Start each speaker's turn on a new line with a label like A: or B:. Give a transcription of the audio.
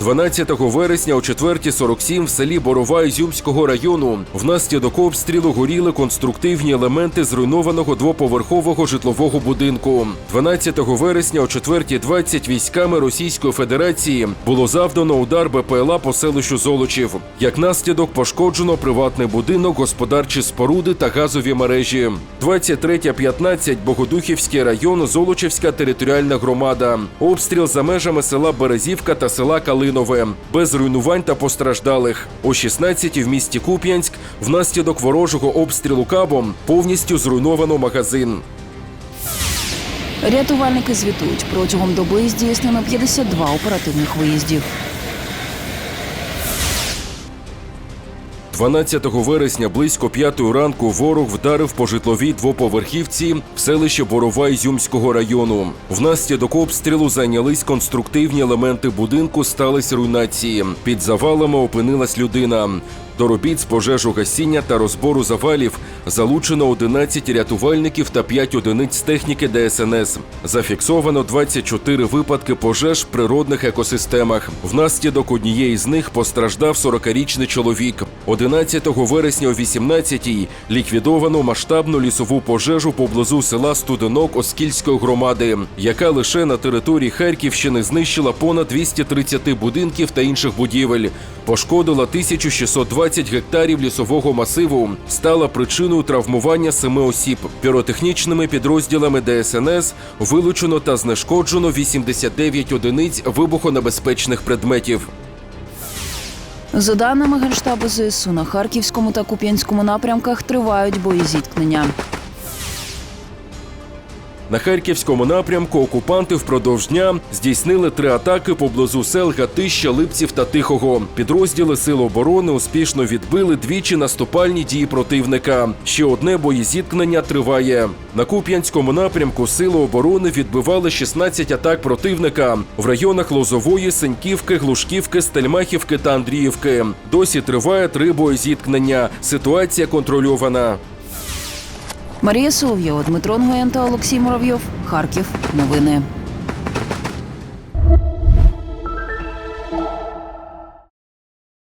A: 12 вересня о 4.47 в селі Борова Ізюмського району внаслідок обстрілу горіли конструктивні елементи зруйнованого двоповерхового житлового будинку. 12 вересня о 4.20 військами Російської Федерації було завдано удар БПЛА по селищу Золочів. Як наслідок пошкоджено приватний будинок, господарчі споруди та газові мережі. 23.15 Богодухівський район, Золочівська територіальна громада. Обстріл за межами села Березівка та села Калинове. Без руйнувань та постраждалих. О 16 в місті Куп'янськ внаслідок ворожого обстрілу кабом повністю зруйновано магазин.
B: Рятувальники звітують протягом доби здійснено 52 оперативних виїздів.
A: 12 вересня близько п'ятої ранку ворог вдарив по житловій двоповерхівці в селищі Борова Ізюмського району. Внаслідок обстрілу зайнялись конструктивні елементи будинку, стались руйнації. Під завалами опинилась людина. До робіт з пожежу гасіння та розбору завалів залучено 11 рятувальників та 5 одиниць техніки ДСНС. Зафіксовано 24 випадки пожеж в природних екосистемах. Внаслідок однієї з них постраждав 40-річний чоловік. 11 вересня о 18-й ліквідовано масштабну лісову пожежу поблизу села Студенок Оскільської громади, яка лише на території Харківщини знищила понад 230 будинків та інших будівель, пошкодила 1620 гектарів лісового масиву, стала причиною травмування семи осіб. Піротехнічними підрозділами ДСНС вилучено та знешкоджено 89 одиниць вибухонебезпечних предметів.
B: За даними Генштабу ЗСУ, на Харківському та Куп'янському напрямках тривають бої зіткнення.
A: На харківському напрямку окупанти впродовж дня здійснили три атаки поблизу сел Гатища, Липців та Тихого. Підрозділи Сил оборони успішно відбили двічі наступальні дії противника. Ще одне боєзіткнення триває. На Куп'янському напрямку Сили оборони відбивали 16 атак противника в районах Лозової, Сеньківки, Глушківки, Стельмахівки та Андріївки. Досі триває три боєзіткнення. Ситуація контрольована.
B: Марія Солов'єва, Дмитро Нгоєн та Олексій Муравйов. Харків. Новини.